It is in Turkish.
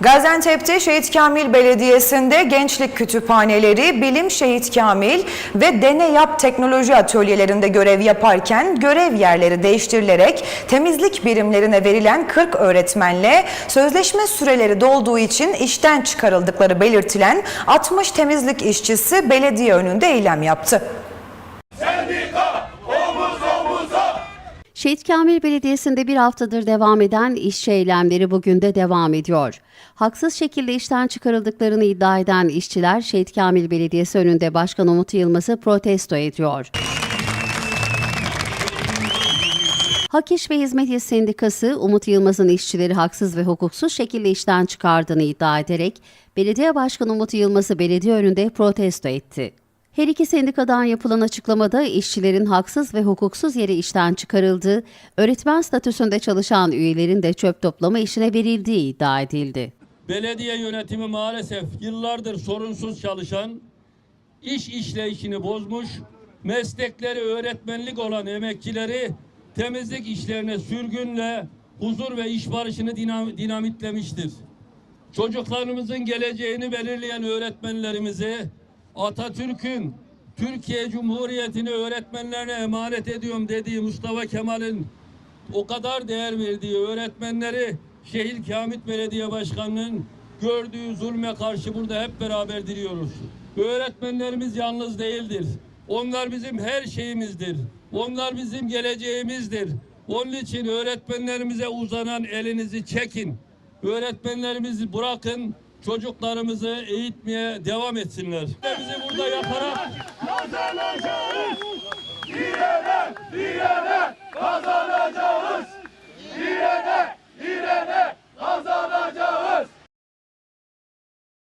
Gaziantep'te Şehit Kamil Belediyesi'nde gençlik kütüphaneleri, bilim Şehit Kamil ve deney yap teknoloji atölyelerinde görev yaparken görev yerleri değiştirilerek temizlik birimlerine verilen 40 öğretmenle sözleşme süreleri dolduğu için işten çıkarıldıkları belirtilen 60 temizlik işçisi belediye önünde eylem yaptı. Şehit Kamil Belediyesi'nde bir haftadır devam eden işçi eylemleri bugün de devam ediyor. Haksız şekilde işten çıkarıldıklarını iddia eden işçiler Şehit Kamil Belediyesi önünde Başkan Umut Yılmaz'ı protesto ediyor. Hak İş ve Hizmet İş Sendikası, Umut Yılmaz'ın işçileri haksız ve hukuksuz şekilde işten çıkardığını iddia ederek, Belediye Başkanı Umut Yılmaz'ı belediye önünde protesto etti. Her iki sendikadan yapılan açıklamada işçilerin haksız ve hukuksuz yere işten çıkarıldığı, öğretmen statüsünde çalışan üyelerin de çöp toplama işine verildiği iddia edildi. Belediye yönetimi maalesef yıllardır sorunsuz çalışan, iş işleyişini bozmuş, meslekleri öğretmenlik olan emekçileri temizlik işlerine sürgünle huzur ve iş barışını dinam- dinamitlemiştir. Çocuklarımızın geleceğini belirleyen öğretmenlerimizi Atatürk'ün Türkiye Cumhuriyeti'ni öğretmenlerine emanet ediyorum dediği Mustafa Kemal'in o kadar değer verdiği öğretmenleri Şehir Kamit Belediye Başkanı'nın gördüğü zulme karşı burada hep beraber diriyoruz. Öğretmenlerimiz yalnız değildir. Onlar bizim her şeyimizdir. Onlar bizim geleceğimizdir. Onun için öğretmenlerimize uzanan elinizi çekin. Öğretmenlerimizi bırakın, çocuklarımızı eğitmeye devam etsinler. Bizi burada yaparak